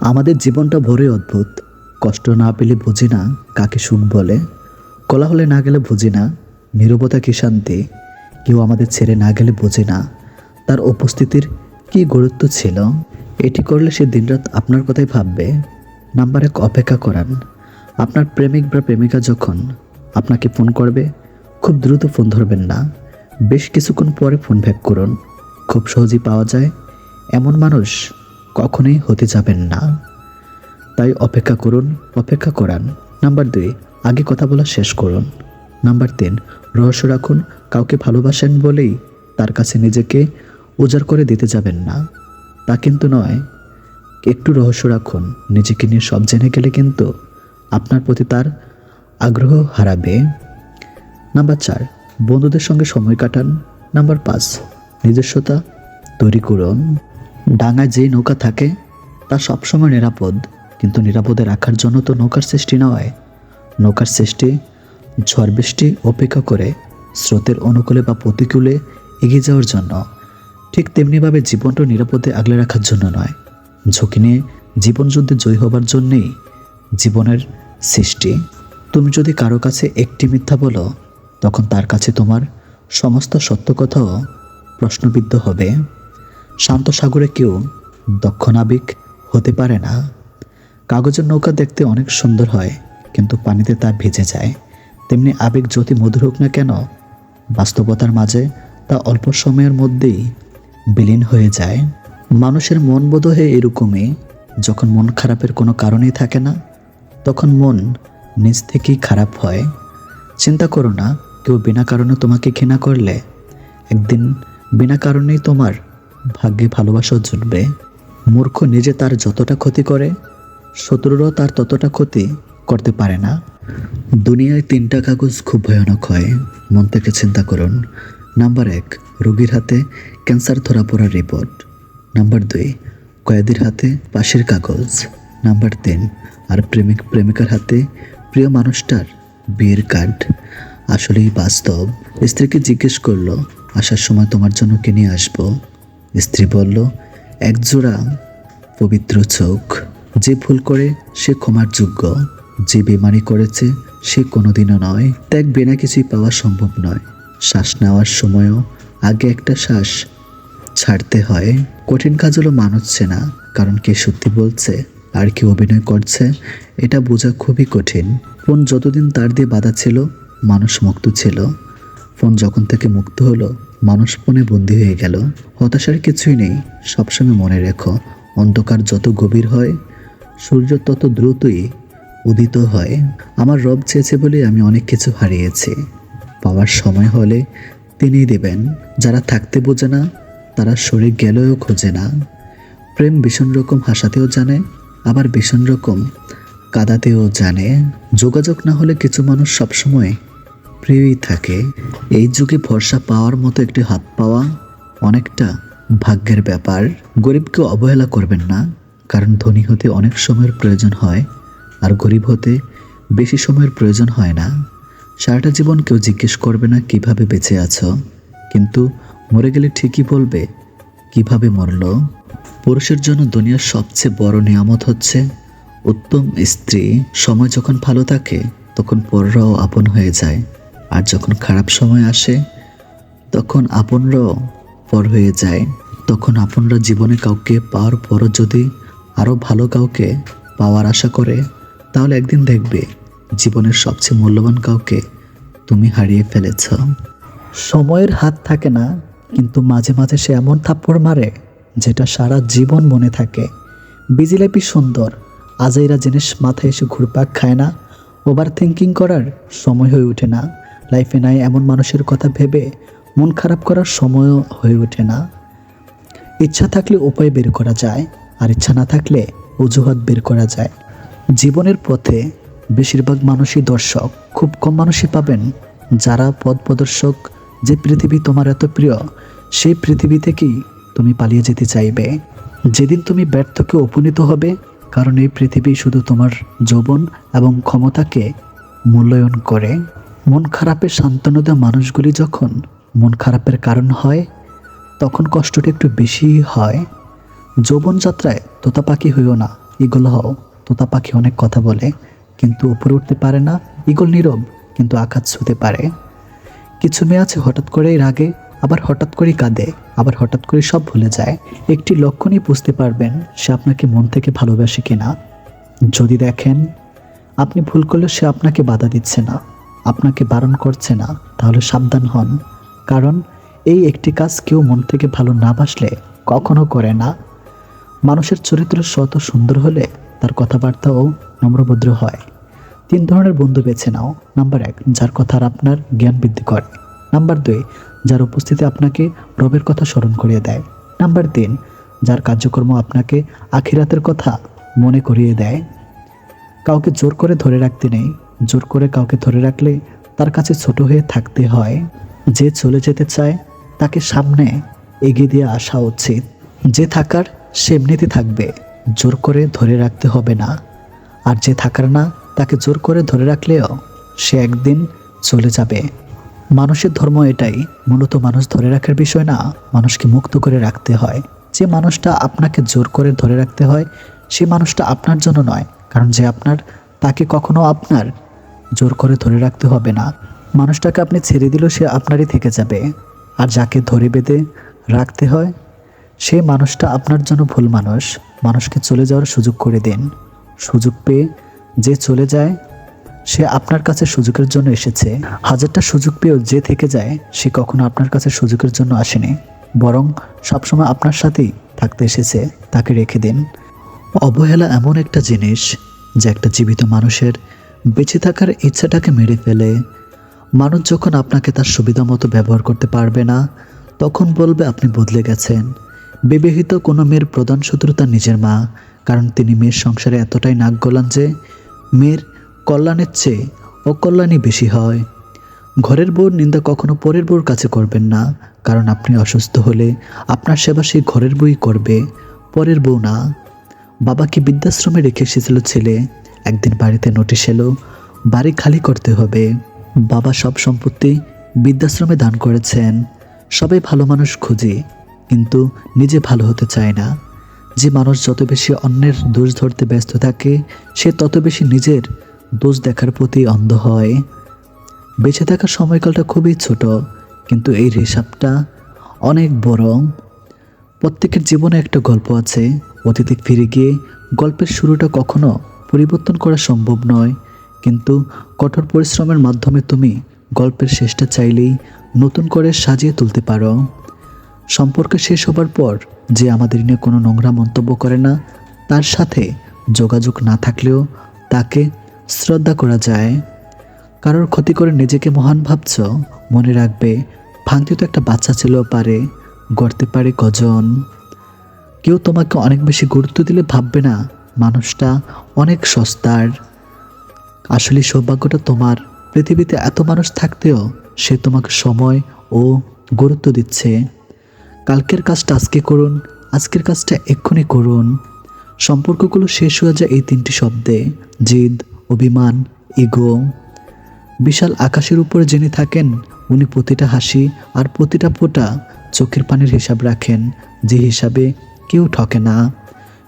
আমাদের জীবনটা ভরে অদ্ভুত। কষ্ট না পেলে বুঝি না কাকে সুখ বলে। কোলাহলে না গেলে বুঝি না নীরবতা কি শান্তি। কেউ আমাদের ছেড়ে না গেলে বুঝি না তার উপস্থিতির কি গুরুত্ব ছিল। এটি করলে সে দিনরাত আপনার কথাই ভাববে। নাম্বার এক, অপেক্ষা করান। আপনার প্রেমিক বা প্রেমিকা যখন আপনাকে ফোন করবে, খুব দ্রুত ফোন ধরবেন না। বেশ কিছুক্ষণ পরে ফোন ব্যাক করুন। খুব সহজেই পাওয়া যায়। এমন মানুষ কখনোই হতে যাবেন না। তাই অপেক্ষা করুন, অপেক্ষা করান। নাম্বার দুই, আগে কথা বলা শেষ করুন। নাম্বার তিন, রহস্য রাখুন, কাউকে ভালোবাসেন বলেই তার কাছে নিজেকে উজাড় করে দিতে যাবেন না। তা কিন্তু নয়। একটু রহস্য রাখুন, নিজেকে নিয়ে সব জেনে গেলে কিন্তু আপনার প্রতি তার আগ্রহ হারাবে। নাম্বার চার, বন্ধুদের সঙ্গে সময় কাটান। নাম্বার পাঁচ, নিজস্বতা তৈরি করুন। ডাঙায় যে নৌকা থাকে, তা সবসময় নিরাপদ, কিন্তু নিরাপদে রাখার জন্য তো নৌকার সৃষ্টি নয়। নৌকার সৃষ্টি, ঝড় বৃষ্টি অপেক্ষা করে স্রোতের অনুকূলে বা প্রতিকূলে এগিয়ে যাওয়ার জন্য। ঠিক তেমনিভাবে জীবনটা নিরাপদে আগলে রাখার জন্য নয়। ঝুঁকি নিয়ে জীবনযুদ্ধে জয়ী হবার জন্যেই জীবনের সৃষ্টি। তুমি যদি কারও কাছে একটি মিথ্যা বলো, তখন তার কাছে তোমার সমস্ত সত্য কথাও প্রশ্নবিদ্ধ হবে। শান্ত সাগরে কেউ দক্ষ হতে পারে না। কাগজের নৌকা দেখতে অনেক সুন্দর হয়, কিন্তু পানিতে তা ভেজে যায়। তেমনি আবেগ যতি মধুর হোক না কেন, বাস্তবতার মাঝে তা অল্প সময়ের মধ্যেই বিলীন হয়ে যায়। মানুষের মন বোধ হয় এরকমই, যখন মন খারাপের কোনো কারণেই থাকে না, তখন মন নিজ থেকেই খারাপ হয়। চিন্তা করো না, কেউ বিনা কারণে তোমাকে ঘৃণা করলে, একদিন বিনা কারণেই তোমার ভাগ্যে ভালোবাসা জুটবে মূর্খ নিজে তার যতটা ক্ষতি করে, শত্রুরও তার ততটা ক্ষতি করতে পারে না। দুনিয়ায় তিনটা কাগজ খুব ভয়ানক হয়। মন থেকে চিন্তা করুন। নাম্বার এক, রোগীর হাতে ক্যান্সার ধরা পড়ার রিপোর্ট। নাম্বার দুই, কয়েদির হাতে পাশের কাগজ। নাম্বার তিন, আর প্রেমিক প্রেমিকার হাতে প্রিয় মানুষটার বিয়ের কার্ড। আসলেই বাস্তব। স্ত্রীকে জিজ্ঞেস করল, আসার সময় তোমার জন্য কিনে আসব? স্ত্রী বলল, একজোড়া পবিত্র চোখ। যে ভুল করে, সে ক্ষমার যোগ্য। যে বেমানি করেছে, সে কোনোদিনও নয়। ত্যাগ বিনা কিছুই পাওয়া সম্ভব নয়। শ্বাস নেওয়ার সময়ও আগে একটা শ্বাস ছাড়তে হয়। কঠিন কাজ হলো মানছে না কারণ কে সত্যি বলছে, আর কি অভিনয় করছে, এটা বোঝা খুবই কঠিন। ফোন যতদিন তার দিয়ে বাধা ছিল, মানুষ মুক্ত ছিল। ফোন যখন থেকে মুক্ত হলো মানুষ ফোনে বন্দী হয়ে গেল। হতাশার কিছুই নেই। সবসময় মনে রেখো, অন্ধকার যত গভীর হয়, সূর্য তত দ্রুতই উদিত হয়। আমার রব চেয়েছে বলে আমি অনেক কিছু হারিয়েছি। পাওয়ার সময় হলে তিনিই দেবেন। যারা থাকতে বোঝে না, তারা শরীর গেলেও খোঁজে না। প্রেম ভীষণ রকম হাসাতেও জানে, আবার ভীষণ রকম কাদাতেও জানে। যোগাযোগ না হলে কিছু মানুষ সবসময় প্রিয়ই থাকে। এই যুগে ভরসা পাওয়ার মতো একটি হাত পাওয়া অনেকটা ভাগ্যের ব্যাপার। গরিবকে অবহেলা করবেন না, কারণ ধনী হতে অনেক সময়ের প্রয়োজন হয়, আর গরিব হতে বেশি সময়ের প্রয়োজন হয় না। সারাটা জীবন কেউ জিজ্ঞেস করবে না, কীভাবে বেঁচে আছো? কিন্তু মরে গেলে ঠিকই বলবে, কীভাবে মরল? পুরুষের জন্য দুনিয়ার সবচেয়ে বড় নিয়ামত হচ্ছে, উত্তম স্ত্রী। সময় যখন ভালো থাকে, তখন পররাও আপন হয়ে যায়। আর যখন খারাপ সময় আসে, তখন আপনরাও পর হয়ে যায়। তখন আপনরা জীবনে কাউকে পাওয়ার পরও যদি আরও ভালো কাউকে পাওয়ার আশা করে, তাহলে একদিন দেখবে জীবনের সবচেয়ে মূল্যবান কাউকে তুমি হারিয়ে ফেলেছ। সময়ের হাত থাকে না, কিন্তু মাঝে মাঝে সে এমন থাপ্পড় মারে, যেটা সারা জীবন মনে থাকে। বিজিলাপি সুন্দর, আজাইরা জিনিস মাথায় এসে ঘুরপাক খায় না ওভার থিঙ্কিং করার সময় হয়ে ওঠে না। লাইফে নাই এমন মানুষের কথা ভেবে মন খারাপ করার সময়ও হয়ে ওঠে না। ইচ্ছা থাকলে উপায় বের করা যায়, আর ইচ্ছা না থাকলে অজুহাত বের করা যায়। জীবনের পথে বেশিরভাগ মানুষই দর্শক। খুব কম মানুষই পাবেন যারা পথ প্রদর্শক। যে পৃথিবী তোমার এত প্রিয়, সেই পৃথিবী থেকেই তুমি পালিয়ে যেতে চাইবে। যেদিন তুমি ব্যর্থকে উপনীত হবে, কারণ এই পৃথিবী শুধু তোমার যৌবন এবং ক্ষমতাকে মূল্যায়ন করে। মন খারাপের সান্ত্বনা দেওয়া মানুষগুলি যখন মন খারাপের কারণ হয়, তখন কষ্টটা একটু বেশি হয়। যৌবন যাত্রায় তোতা পাখি হইও না ইগল হও। তোতা পাখি অনেক কথা বলে, কিন্তু উপরে উঠতে পারে না। ইগল নীরব, কিন্তু আঘাত ছুতে পারে। কিছু মেয়ে আছে হঠাৎ করেই রাগে, আবার হঠাৎ করেই কাঁদে, আবার হঠাৎ করে সব ভুলে যায়। একটি লক্ষণই বুঝতে পারবেন সে আপনাকে মন থেকে ভালোবাসে কিনা। যদি দেখেন, আপনি ভুল করলে সে আপনাকে বাধা দিচ্ছে না। আপনাকে বারণ করছে না, তাহলে সাবধান হন। কারণ এই একটি কাজ কেউ মন থেকে ভালো না বাসলে কখনো করে না। মানুষের চরিত্র শত সুন্দর হলে তার কথাবার্তাও নম্রভদ্র হয়। তিন ধরনের বন্ধু বেছে নাও। নাম্বার এক, যার কথা আর আপনার জ্ঞান বৃদ্ধি করে। নাম্বার দুই, যার উপস্থিতি আপনাকে রবের কথা স্মরণ করিয়ে দেয়। নাম্বার তিন, যার কার্যক্রম আপনাকে আখিরাতের কথা মনে করিয়ে দেয়। কাউকে জোর করে ধরে রাখতে নেই। জোর করে কাউকে ধরে রাখলে তার কাছে ছোট হয়ে থাকতে হয়। যে চলে যেতে চায়, তাকে সামনে এগিয়ে দিয়ে আসা উচিত। যে থাকার সেমনিতে থাকবে। জোর করে ধরে রাখতে হবে না। আর যে থাকার না, তাকে জোর করে ধরে রাখলেও সে একদিন চলে যাবে। মানুষের ধর্ম এটাই। মূলত মানুষ ধরে রাখার বিষয় না, মানুষকে মুক্ত করে রাখতে হয়। যে মানুষটা আপনাকে জোর করে ধরে রাখতে হয়, সে মানুষটা আপনার জন্য নয়। কারণ যে আপনার, তাকে কখনো আপনার জোর করে ধরে রাখতে হবে না। মানুষটাকে আপনি ছেড়ে দিলেও সে আপনারই থেকে যাবে। আর যাকে ধরে বেঁধে রাখতে হয়, সে মানুষটা আপনার জন্য ভুল মানুষ। মানুষকে চলে যাওয়ার সুযোগ করে দিন। সুযোগ পেয়ে যে চলে যায়, সে আপনার কাছে সুযোগের জন্য এসেছে। হাজারটা সুযোগ পেয়েও যে থেকে যায়, সে কখনো আপনার কাছে সুযোগের জন্য আসেনি। বরং সবসময় আপনার সাথেই থাকতে এসেছে। তাকে রেখে দিন। অবহেলা এমন একটা জিনিস যে একটা জীবিত মানুষের বেঁচে থাকার ইচ্ছাটাকে মেরে ফেলে। মানুষ যখন আপনাকে তার সুবিধা মতো ব্যবহার করতে পারবে না, তখন বলবে আপনি বদলে গেছেন। বিবাহিত কোনো মেয়ের প্রধান শত্রু তার নিজের মা, কারণ তিনি মেয়ের সংসারে এতটাই নাক গলান যে মেয়ের কল্যাণের চেয়ে অকল্যাণই বেশি হয়। ঘরের বউর নিন্দা কখনো পরের বউর কাছে করবেন না, কারণ আপনি অসুস্থ হলে আপনার সেবা সেই ঘরের বউই করবে, পরের বউ না। বাবাকে বৃদ্ধাশ্রমে রেখে এসেছিল ছেলে একদিন বাড়িতে নোটিশ এলো, বাড়ি খালি করতে হবে। বাবা সব সম্পত্তি বৃদ্ধাশ্রমে দান করেছেন। সবাই ভালো মানুষ খুঁজে, কিন্তু নিজে ভালো হতে চায় না। যে মানুষ যত বেশি অন্যের দোষ ধরতে ব্যস্ত থাকে, সে তত বেশি নিজের দোষ দেখার প্রতি অন্ধ হয়। বেঁচে থাকার সময়কালটা খুবই ছোট, কিন্তু এই হিসাবটা অনেক বড়। প্রত্যেকের জীবনে একটা গল্প আছে। অতীতে ফিরে গিয়ে গল্পের শুরুটা কখনো পরিবর্তন করা সম্ভব নয়। কিন্তু কঠোর পরিশ্রমের মাধ্যমে তুমি গল্পের শেষটা চাইলেই নতুন করে সাজিয়ে তুলতে পারো। সম্পর্ক শেষ হবার পর যে আমাদের নিয়ে কোনো নোংরা মন্তব্য করে না, তার সাথে যোগাযোগ না থাকলেও তাকে শ্রদ্ধা করা যায়। কারোর ক্ষতি করে নিজেকে মহান ভাবছ, মনে রাখবে, ভাঙতে তো একটা বাচ্চা ছেলেও পারে, গড়তে পারে কজন। কেউ তোমাকে অনেক বেশি গুরুত্ব দিলে ভাববে না মানুষটা অনেক সস্তার। আসলে সৌভাগ্যটা তোমার। পৃথিবীতে এত মানুষ থাকতেও সে তোমাকে সময় ও গুরুত্ব দিচ্ছে। কালকের কাজটা আজকে করুন, আজকের কাজটা এক্ষুনি করুন। সম্পর্কগুলো শেষ হয়ে যায় এই তিনটি শব্দে, জিদ, অভিমান, ইগো। বিশাল আকাশের উপরে যিনি থাকেন, উনি প্রতিটা হাসি আর প্রতিটা ফোঁটা চোখের পানির হিসাব রাখেন, যে হিসাবে কেউ ঠকে না।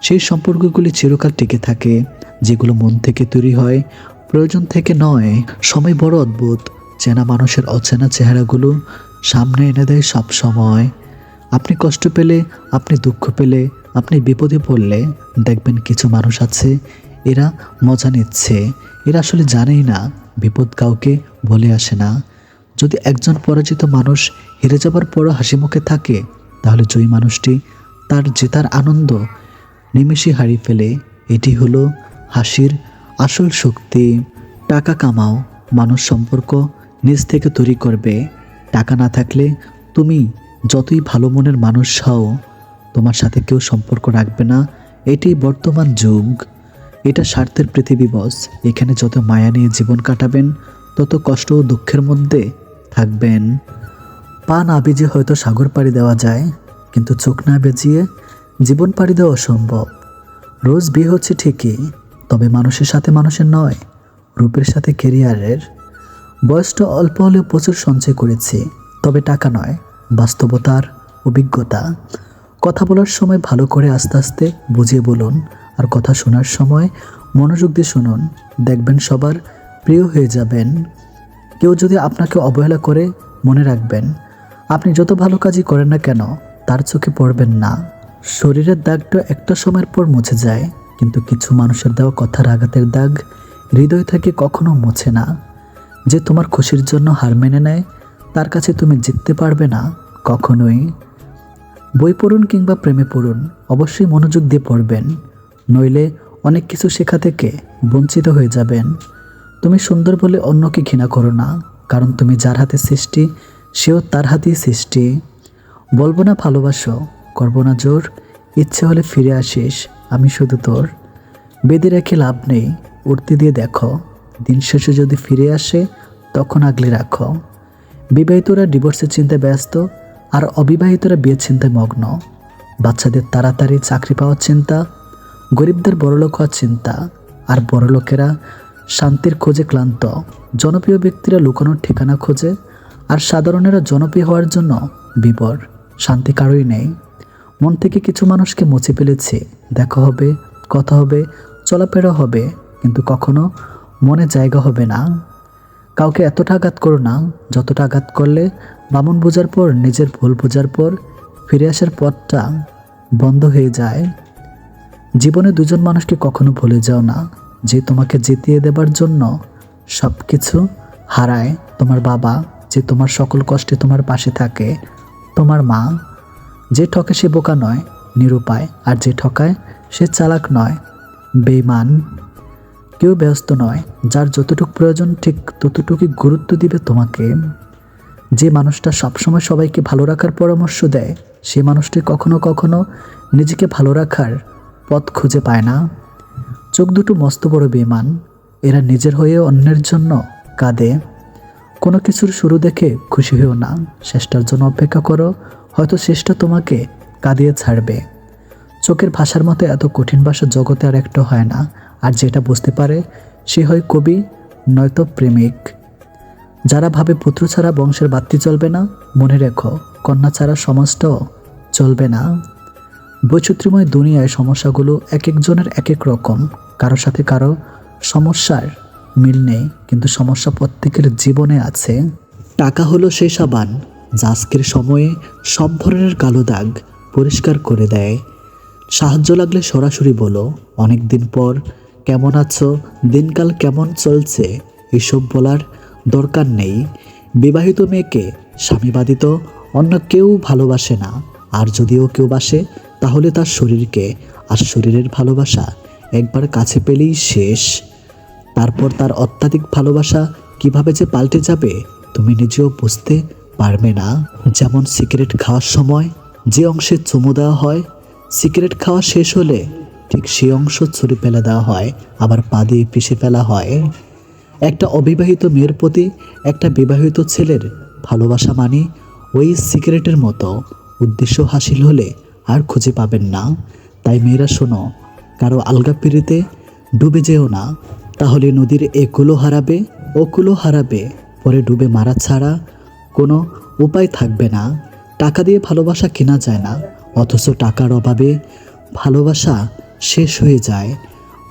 সেই সম্পর্কগুলি চিরকাল টিকে থাকে, যেগুলো মন থেকে তৈরি হয়, প্রয়োজন থেকে নয়। সময় বড় অদ্ভুত। চেনা মানুষের অচেনা চেহারাগুলো সামনে এনে দেয় সব সময়। আপনি কষ্ট পেলে, আপনি দুঃখ পেলে, আপনি বিপদে পড়লে দেখবেন কিছু মানুষ আছে, এরা মজা নিচ্ছে। এরা আসলে জানেই না, বিপদ কাউকে বলে আসে না। যদি একজন পরাজিত মানুষ হেরে যাবার পরও হাসি মুখে থাকে, তাহলে জয়ী মানুষটি তার জেতার আনন্দ নিমেষে হারিয়ে ফেলে এটি হলো হাসির আসল শক্তি। টাকা কামাও মানুষ সম্পর্ক নিজ থেকে তৈরি করবে। টাকা না থাকলে তুমি যতই ভালো মনের মানুষ হও, তোমার সাথে কেউ সম্পর্ক রাখবে না। এটি বর্তমান যুগ। এটা স্বার্থের পৃথিবী, বস। এখানে যত মায়া নিয়ে জীবন কাটাবেন, তত কষ্ট ও দুঃখের মধ্যে থাকবেন। পা না বেজে হয়তো সাগর পাড়ি দেওয়া যায়, কিন্তু চোখ না বেজিয়ে জীবন পাড়ি দেওয়া অসম্ভব। রোজ বিয়ে হচ্ছে ঠিকই, তবে মানুষের সাথে মানুষের নয়, রূপের সাথে কেরিয়ারের বয়সটা অল্প হলেও প্রচুর সঞ্চয় করেছি, তবে টাকা নয়, বাস্তবতার অভিজ্ঞতা। কথা বলার সময় ভালো করে আস্তে আস্তে বুঝিয়ে বলুন, আর কথা শোনার সময় মনোযোগ দিয়ে শুনুন, দেখবেন সবার প্রিয় হয়ে যাবেন। কেউ যদি আপনাকে অবহেলা করে মনে রাখবেন, আপনি যত ভালো কাজই করেন না কেন, তার চোখে পড়বেন না। শরীরের দাগটা একটা সময়ের পর মুছে যায়, কিন্তু কিছু মানুষের দেওয়া কথার আঘাতের দাগ হৃদয় থেকে কখনো মুছে না। যে তোমার খুশির জন্য হার মেনে নেয়, তার কাছে তুমি জিততে পারবে না, কখনোই। বই পড়ুন কিংবা প্রেমে পড়ুন, অবশ্যই মনোযোগ দিয়ে পড়বেন। নইলে অনেক কিছু শেখা থেকে বঞ্চিত হয়ে যাবেন। তুমি সুন্দর বলে অন্যকে ঘৃণা করো না, কারণ তুমি যার হাতে সৃষ্টি, সেও তার হাতেই সৃষ্টি। বলব না ভালোবাসো করব না জোর। ইচ্ছে হলে ফিরে আসিস, আমি শুধু তোর। বেঁধে রেখে লাভ নেই উঠতে দিয়ে দেখো। দিন শেষে যদি ফিরে আসে, তখন আগলে রাখো। বিবাহিতরা ডিভোর্সের চিন্তায় ব্যস্ত, আর অবিবাহিতরা বিয়ের চিন্তায় মগ্ন। বাচ্চাদের তাড়াতাড়ি চাকরি পাওয়ার চিন্তা, গরিবদের বড়লোক হওয়ার চিন্তা, আর বড়লোকেরা শান্তির খোঁজে ক্লান্ত। জনপ্রিয় ব্যক্তিরা লুকানোর ঠিকানা খোঁজে, আর সাধারণেরা জনপ্রিয় হওয়ার জন্য বিবর শান্তি কারোই নেই। মন থেকে কিছু মানুষকে মুছে ফেলেছে। দেখা হবে, কথা হবে, চলাফেরা হবে, কিন্তু কখনো মনে জায়গা হবে না। কাউকে এতটা আঘাত করো না, যতটা আঘাত করলে বামন বোঝার পর, নিজের ভুল বোঝার পর ফিরে আসার পথটা বন্ধ হয়ে যায়। জীবনে দুজন মানুষকে কখনো ভুলে যাও না, যে তোমাকে জিতিয়ে দেবার জন্য সব কিছু হারায়। তোমার বাবা, যে তোমার সকল কষ্টে তোমার পাশে থাকে। তোমার মা যে ঠকে সে বোকা নয়, নিরুপায়, আর যে ঠকায় সে চালাক নয় বেইমান কেউ ব্যস্ত নয়, যার যতটুকু প্রয়োজন ঠিক ততটুকুই গুরুত্ব দিবে তোমাকে। যে মানুষটা সবসময় সবাইকে ভালো রাখার পরামর্শ দেয়, সে মানুষটি কখনো কখনো নিজেকে ভালো রাখার পথ খুঁজে পায় না। চোখ দুটো মস্ত বড় বেমান এরা নিজের হয়ে অন্যের জন্য কাঁদে। কোনো কিছুর শুরু দেখে খুশি হয়েও না। শেষটার জন্য অপেক্ষা করো হয়তো শেষটা তোমাকে কাঁদিয়ে ছাড়বে। চোখের ভাষার মতো এত কঠিন ভাষা জগতে আর একটা হয় না, আর যেটা বুঝতে পারে সে হয় কবি, নয়তো প্রেমিক। যারা ভাবে পুত্র ছাড়া বংশের বাত্তি চলবে না, মনে রেখো, কন্যা ছাড়া সমাজটাও চলবে না। বৈচিত্র্যময় দুনিয়ায় সমস্যাগুলো এক একজনের এক এক রকম, কারও সাথে কারও সমস্যার মিল নেই, কিন্তু সমস্যা প্রত্যেকের জীবনে আছে। টাকা হলো সে সাবান আজকের সময়ে সব ধরনের কালো দাগ পরিষ্কার করে দেয়। সাহায্য লাগলে সরাসরি বলো, অনেক দিন পর কেমন আছো, দিনকাল কেমন চলছে, এসব বলার দরকার নেই। বিবাহিত মেয়েকে স্বামীবাদিত অন্য কেউ ভালোবাসে না। আর যদিও কেউ বাসে, তাহলে তার শরীরকে আর শরীরের ভালোবাসা একবার কাছে পেলেই শেষ। তারপর তার অত্যাধিক ভালোবাসা কীভাবে যে পাল্টে যাবে, তুমি নিজেও বুঝতে পারবে না। যেমন সিগারেট খাওয়ার সময় যে অংশে চুমু দেওয়া হয়, সিগারেট খাওয়া শেষ হলে ঠিক সেই অংশ ছুরি ফেলে দেওয়া হয়, আবার পা দিয়ে পিষে ফেলা হয়। একটা অবিবাহিত মেয়ের প্রতি একটা বিবাহিত ছেলের ভালোবাসা মানে ওই সিগারেটের মতো উদ্দেশ্য হাসিল হলে আর খুঁজে পাবেন না। তাই মেয়েরা শোনো, কারও আলগা পিড়িতে ডুবে যেও না। তাহলে নদীর একুলো হারাবে ওকুলো হারাবে, পরে ডুবে মারা ছাড়া কোনো উপায় থাকবে না। টাকা দিয়ে ভালোবাসা কেনা যায় না, অথচ টাকার অভাবে ভালোবাসা শেষ হয়ে যায়।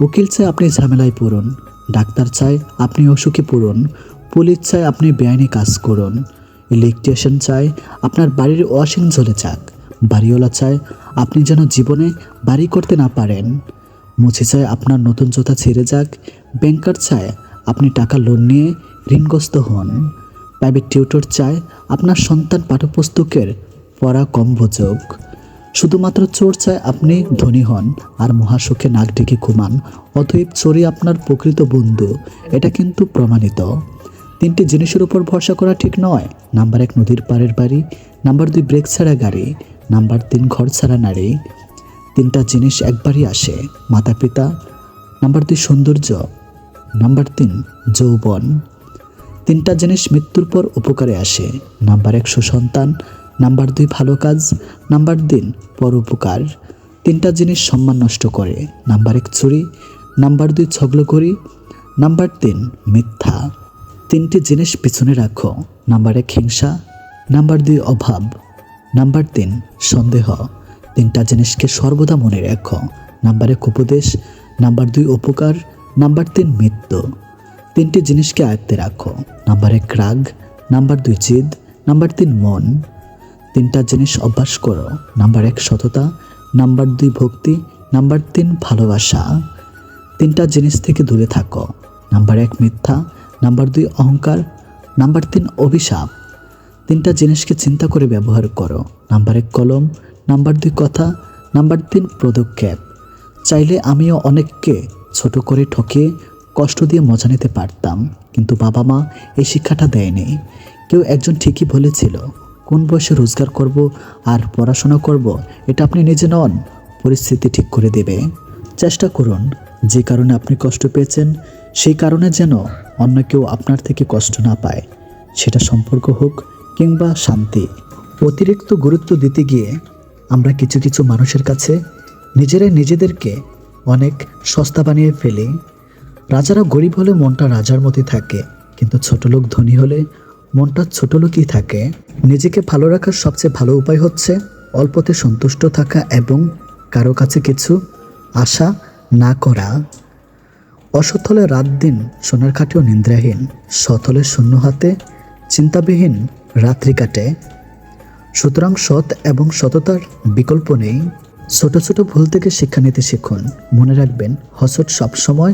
উকিল চায় আপনি ঝামেলায় পড়ুন, ডাক্তার চায় আপনি অসুখে পড়ুন, পুলিশ চায় আপনি বেআইনি কাজ করুন। ইলেকট্রিশিয়ান চায় আপনার বাড়ির ওয়াশিং জ্বলে যাক, বাড়িওয়ালা চায় আপনি যেন জীবনে বাড়ি করতে না পারেন। মুছে চায় আপনার নতুন জোতা ছেড়ে যাক, ব্যাংকার চায় আপনি টাকা লোন নিয়ে ঋণগ্রস্ত হন। প্রাইভেট টিউটর চায় আপনার সন্তান পাঠ্যপুস্তকের পড়া কম বোঝক। শুধুমাত্র চোর চায় আপনি ধনী হন আর মহাসুখে নাক ডেকে ঘুমান, অতএব চোরই আপনার প্রকৃত বন্ধু, এটা কিন্তু প্রমাণিত। তিনটি জিনিসের উপর ভরসা করা ঠিক নয়। নাম্বার এক, নদীর পাড়ের বাড়ি। নাম্বার দুই, ব্রেক ছাড়া গাড়ি। নাম্বার তিন, ঘর ছাড়া নারী। তিনটা জিনিস একবারই আসে মাতা পিতা নাম্বার দুই, সৌন্দর্য। নাম্বার তিন, যৌবন। তিনটা জিনিস মৃত্যুর পর উপকারে আসে। নাম্বার এক, সুসন্তান। নাম্বার দুই, ভালো কাজ। নাম্বার তিন, পর উপকার। তিনটা জিনিস সম্মান নষ্ট করে। নাম্বার এক, চুরি। নাম্বার দুই ছগলকরি নাম্বার তিন, মিথ্যা। তিনটি জিনিস পিছনে রাখো। নাম্বার এক, হিংসা। নাম্বার দুই, অভাব। নাম্বার তিন, সন্দেহ। তিনটা জিনিসকে সর্বদা মনে রাখো। নাম্বার এক, উপদেশ। নাম্বার দুই, উপকার। নাম্বার তিন, মৃত্যু। তিনটি জিনিসকে আয়ত্তে রাখো। নাম্বার এক, রাগ। নাম্বার দুই, জিদ। নাম্বার তিন, মন। তিনটা জিনিস অভ্যাস করো। নাম্বার এক, সততা। নাম্বার দুই, ভক্তি। নাম্বার তিন, ভালোবাসা। তিনটা জিনিস থেকে দূরে থাকো। নাম্বার এক, মিথ্যা। নাম্বার দুই, অহংকার। নাম্বার তিন, অভিশাপ। তিনটা জিনিসকে চিন্তা করে ব্যবহার করো। নাম্বার এক, কলম। নাম্বার দুই, কথা। নাম্বার তিন, পদক্ষেপ। চাইলে আমিও অনেককে ছোট করে ঠকিয়ে কষ্ট দিয়ে মজা নিতে পারতাম, কিন্তু বাবা মা এই শিক্ষাটা দেয়নি। কেউ একজন ঠিকই বলেছিল, কোন বয়সে রোজগার করব আর পড়াশোনা করব, এটা আপনি নিজে নন, পরিস্থিতি ঠিক করে দেবে। চেষ্টা করুন, যে কারণে আপনি কষ্ট পেয়েছেন, সেই কারণে যেন অন্য কেউ আপনার থেকে কষ্ট না পায়। সেটা সম্পর্ক হোক কিংবা শান্তি। অতিরিক্ত গুরুত্ব দিতে গিয়ে আমরা কিছু কিছু মানুষের কাছে নিজেরাই নিজেদেরকে অনেক সস্তা বানিয়ে ফেলি। রাজারা গরিব হলে মনটা রাজার মতোই থাকে, কিন্তু ছোট লোক ধনী হলে মনটা ছোট লোকই থাকে। নিজেকে ভালো রাখার সবচেয়ে ভালো উপায় হচ্ছে অল্পতে সন্তুষ্ট থাকা এবং কারও কাছে কিছু আশা না করা। অসৎ হলে রাত দিন সোনার খাটেও নিন্দ্রাহীন সৎ হলে শূন্য হাতে চিন্তাবিহীন রাত্রি কাটে। সুতরাং সৎ এবং সততার বিকল্প নেই। ছোট ছোট ভুল থেকে শিক্ষা নিতে শিখুন। মনে রাখবেন হসট সবসময়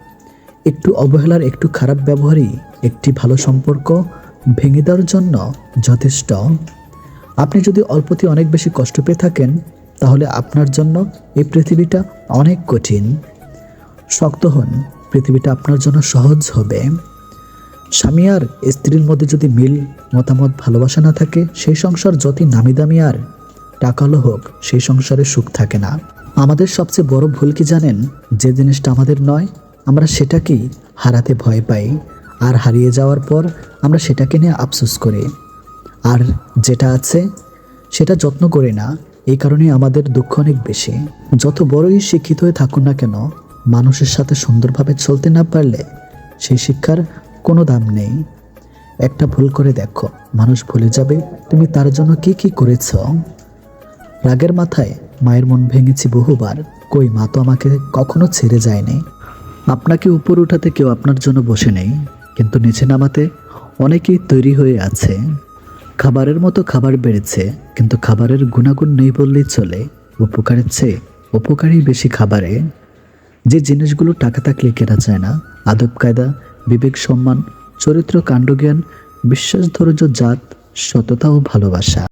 একটু অবহেলার, একটু খারাপ ব্যবহারই একটি ভালো সম্পর্ক ভেঙে দেওয়ার জন্য যথেষ্ট। আপনি যদি অল্পতে অনেক বেশি কষ্ট পেয়ে থাকেন, তাহলে আপনার জন্য এই পৃথিবীটা অনেক কঠিন। শক্ত হন, পৃথিবীটা আপনার জন্য সহজ হবে। স্বামী আর স্ত্রীর মধ্যে যদি মিল, মতামত, ভালোবাসা না থাকে, সেই সংসার যতই নামি দামি আর টাকালো হোক, সেই সংসারে সুখ থাকে না। আমাদের সবচেয়ে বড় ভুল কি জানেন? যে জিনিসটা আমাদের নয় আমরা সেটাকেই হারাতে ভয় পাই। আর হারিয়ে যাওয়ার পর আমরা সেটাকে নিয়ে আফসোস করি। আর যেটা আছে, সেটা যত্ন করি না। এই কারণে আমাদের দুঃখ অনেক বেশি। যত বড়ই শিক্ষিত হয়ে থাকুন না কেন, মানুষের সাথে সুন্দরভাবে চলতে না পারলে সেই শিক্ষার কোনো দাম নেই। একটা ভুল করে দেখো, মানুষ ভুলে যাবে, তুমি তার জন্য কি কি করেছ? রাগের মাথায় মায়ের মন ভেঙেছি বহুবার। কই মা তো আমাকে কখনো ছেড়ে যায়নি। আপনাকে উপর উঠাতে কেউ আপনার জন্য বসে নেই, কিন্তু নিচে নামাতে অনেকেই তৈরি হয়ে আছে। খাবারের মতো খাবার বেড়েছে, কিন্তু খাবারের গুণাগুণ নেই বললেই চলে। উপকারের চেয়ে উপকারই বেশি খাবারে। যে জিনিসগুলো টাকা থাকলে কেনা যায় না, আদব কায়দা, বিবেক সম্মান, চরিত্র, কাণ্ডজ্ঞান, বিশ্বাস, ধৈর্য, জাত, সততা ও ভালোবাসা।